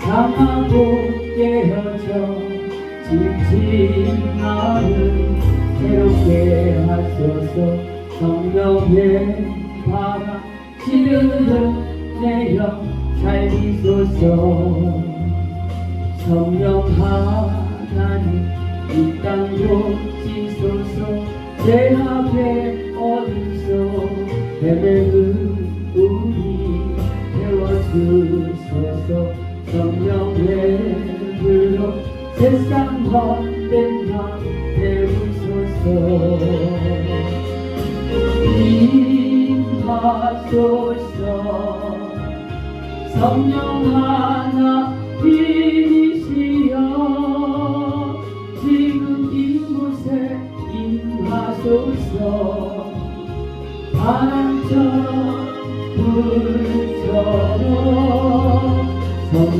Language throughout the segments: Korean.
사하고 깨어져 지친 나를 새롭게 하소서. 성령의 바람 지르르 내려 살리소서 성령 하나님 이 땅도 지소서. 제 앞에 어디서 헤매는 성령의 불로 세상 헛된 맘 태우소서. 임하소서. 성령 하나 이시여 지금 이곳에 임하소서. 바람처럼 불처럼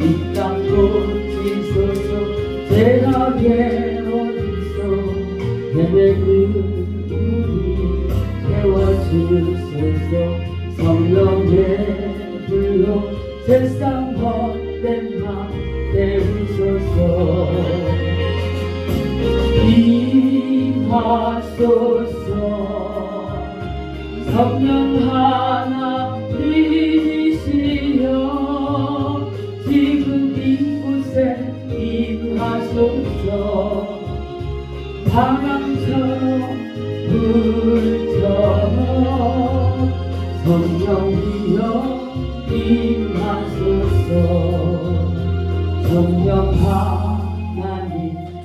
이 땅도 지소서 제하게 어디서 헤매는 우리 태워주소서 성령의 불로 세상 헛된 맘 태우소서 임하소서 성령 하나 이 바람처럼 불처럼 성령이여 임하소서 성령 하나님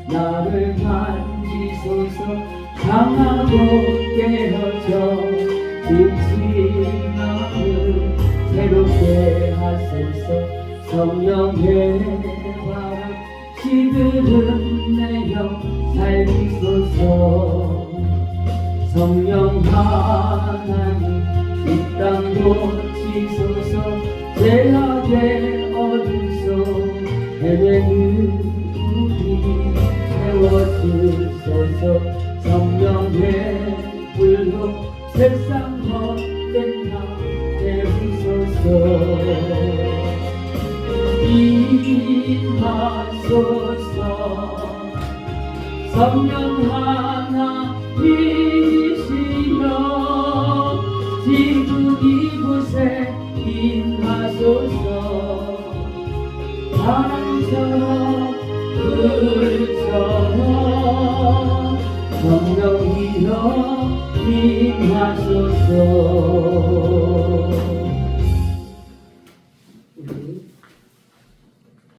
나를 만지소서 강하고 깨어져 지친 나를 새롭게 하소서 성령의 바람 시들은 내영 살리소서. 성령 하나님 이 땅도 지소서. 죄악의 어둠속 헤매는 우리 태워주소서. 성령의 불로 세상 헛된 나 태우소서 성령 하나 이시여 지금 이곳에 임하소서. 바람처럼 불처럼 성령이여 임하소서